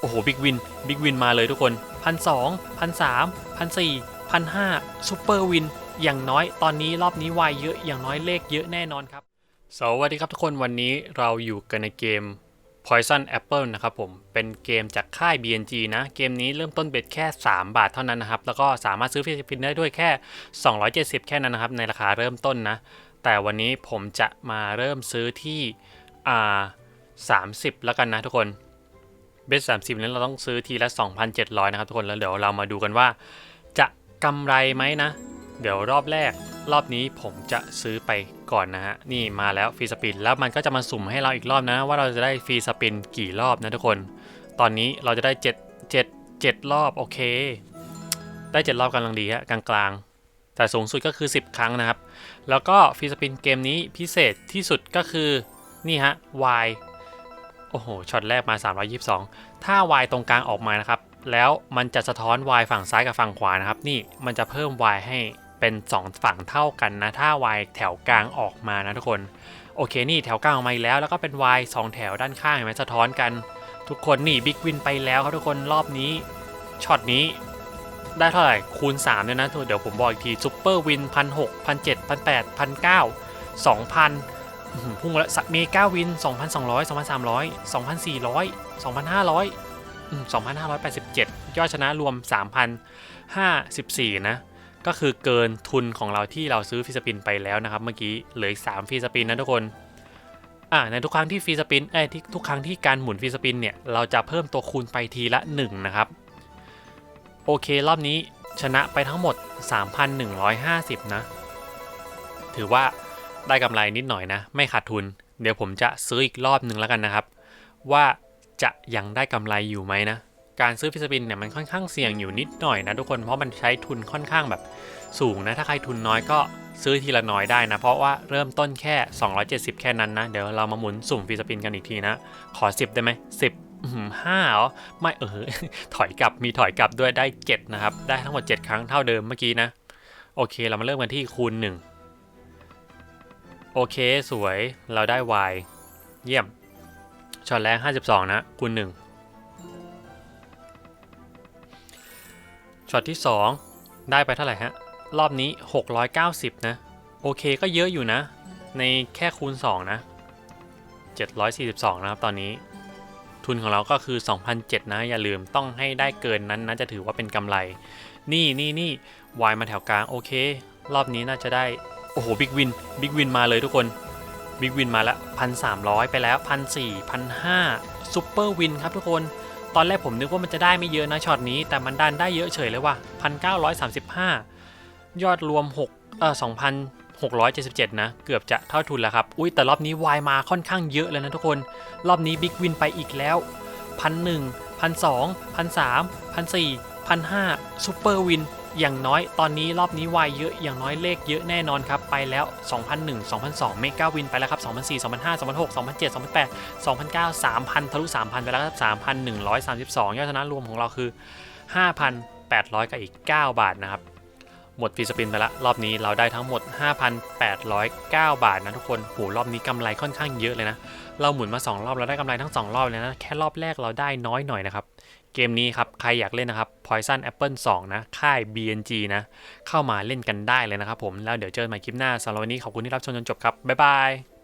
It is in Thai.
โอ้โหบิ๊กวินบิ๊กวินมาเลยทุกคนพันสองพันสามพันสี่พันห้าซูเปอร์วินอย่างน้อยตอนนี้รอบนี้วายเยอะอย่างน้อยเลขเยอะแน่นอนครับ สวัสดีครับทุกคนวันนี้เราอยู่กันในเกม Poison Apple นะครับผม เป็นเกมจากค่าย BNG นะ เกมนี้เริ่มต้นเบ็ดแค่ 3 บาทเท่านั้นนะครับ แล้วก็สามารถซื้อฟิลิปปินได้ด้วยแค่ 270 แค่นั้นนะครับ ในราคาเริ่มต้นนะ แต่วันนี้ผมจะมาเริ่มซื้อที่อ่า30 แล้วกันนะทุกคน เบส30นั้นเราต้องซื้อทีละ 2,700 นะครับทุกคน แล้วเดี๋ยวเรามาดูกันว่า จะกำไรไหมนะ เดี๋ยวรอบแรก รอบนี้ผมจะซื้อไปก่อนนะฮะ นี่มาแล้วฟรีสปิน แล้วมันก็จะมาสุ่มให้เราอีกรอบนะ ว่าเราจะได้ฟรีสปินกี่รอบนะทุกคน ตอนนี้เราจะได้ 7 7 7 รอบโอเค ได้ 7 รอบกำลังดีฮะกลางๆแต่สูงสุดก็คือ 10 ครั้งนะครับ แล้วก็ฟรีสปินเกมนี้พิเศษที่สุดก็คือ นี่ฮะ Y โอ้โห ช็อตแรกมา 322 ถ้า Y ตรงกลางออกมานะครับ แล้วมันจะสะท้อน Y ฝั่งซ้ายกับฝั่งขวานะครับ นี่มันจะเพิ่ม Y ให้เป็น 2 ฝั่งเท่ากันนะ ถ้า Y แถวกลางออกมานะทุกคน โอเค นี่แถวกลางออกมาอีกแล้ว แล้วก็เป็น Y 2 แถวด้านข้างเห็นไหมสะท้อนกัน ทุกคนนี่บิ๊กวินไปแล้วครับทุกคน รอบนี้ ช็อตนี้ได้เท่าไหร่ คูณ3เลยนะ เดี๋ยวผมบอกอีกทีซูเปอร์วินพันหกพันเจ็ดพันแปดพันเก้าสองพัน พุ่งแล้วเมกาวิน 2,200 2,300 2,400 2,500 2,587 ยอดชนะรวม 3,054 นะ ก็คือเกินทุนของเราที่เราซื้อฟีสปินไปแล้วนะครับ เมื่อกี้เหลืออีก3ฟีสปินนะทุกคนอ่าในทุกครั้งที่ฟีสปินเอ้ที่ทุกครั้งที่การหมุนฟีสปินเนี่ย เราจะเพิ่มตัวคูณไปทีละ 1 นะครับ โอเครอบนี้ชนะไปทั้งหมด 3,150 นะ ถือว่า ได้กำไรนิดหน่อยนะ ไม่ขาดทุน เดี๋ยวผมจะซื้ออีกรอบหนึ่งแล้วกันนะครับ ว่าจะยังได้กำไรอยู่ไหมนะ การซื้อฟิสปินเนี่ยมันค่อนข้างเสี่ยงอยู่นิดหน่อยนะทุกคนเพราะมันใช้ทุนค่อนข้างแบบสูงนะ ถ้าใครทุนน้อยก็ซื้อทีละน้อยได้นะ เพราะว่าเริ่มต้นแค่ 270 แค่นั้นนะ เดี๋ยวเรามาหมุนสุ่มฟิสปินกันอีกทีนะ ขอ 10 ได้ไหมสิบห้าเหรอไม่เออถอยกลับมีถอยกลับด้วยได้ 7 นะครับ ได้ทั้งหมด 7 ครั้งเท่าเดิมเมื่อกี้นะ โอเคเรามาเริ่มกันที่คูณ 1 โอเคสวยเราได้ y เยี่ยมช็อตแรก52 นะคูณ1ช็อตที่ 2 ได้ไปเท่าไหร่ฮะ รอบนี้ 690 นะ โอเคก็เยอะอยู่นะ ในแค่คูณ 2 นะ 742 นะครับตอนนี้ ทุนของเราก็คือ 2,007 นะ อย่าลืมต้องให้ได้เกินนั้นนะจะถือว่าเป็นกำไร นี่นี่นี่วายมาแถวกลาง โอเค รอบนี้น่าจะได้ โอ้โหบิ๊กวินบิ๊กวินมาเลยทุกคนบิ๊กวินมาล้วพันสามร้อยไปแล้วพันสี่พันห้าซูเปอร์วินครับทุกคน ตอนแรกผมนึกว่ามันจะได้ไม่เยอะนะช็อตนี้ แต่มันดันได้เยอะเฉยเลยว่ะพันเก้าร้อยสามสิบห้ายอดรวมหกเออสองพันหกร้อยเจ็ดสิบเจ็ดนะ เกือบจะเท่าทุนแล้วครับ อุ้ยแต่รอบนี้วายมาค่อนข้างเยอะเลยนะทุกคน รอบนี้บิ๊กวินไปอีกแล้วพันหนึ่งพันสองพันสามพันสี่พันห้าซูเปอร์วิน อย่างน้อยตอนนี้รอบนี้วายเยอะอย่างน้อยเลขเยอะแน่นอนครับ ไปแล้ว 2001 2002 เมกาวินไปแล้วครับ 2004 2005 2006 2007 2008 2009 3,000 ทะลุ 3,000 ไปแล้วครับ 3,132 ยอดชนะรวมของเราคือ 5,800 กับอีก 9 บาทนะครับ หมดฟรีสปินไปละรอบนี้เราได้ทั้งหมด 5,809 บาทนะทุกคนโหรอบนี้กำไรค่อนข้างเยอะเลยนะ เราหมุนมา 2 รอบเราได้กำไรทั้ง 2 รอบเลยนะ แค่รอบแรกเราได้น้อยหน่อยนะครับ เกมนี้ครับ ใครอยากเล่นนะครับ Poison Apple 2 นะ ค่าย BNG นะ เข้ามาเล่นกันได้เลยนะครับผม แล้วเดี๋ยวเจอกันใหม่คลิปหน้าสำหรับวันนี้ขอบคุณที่รับชมจนจบครับ บ๊ายบาย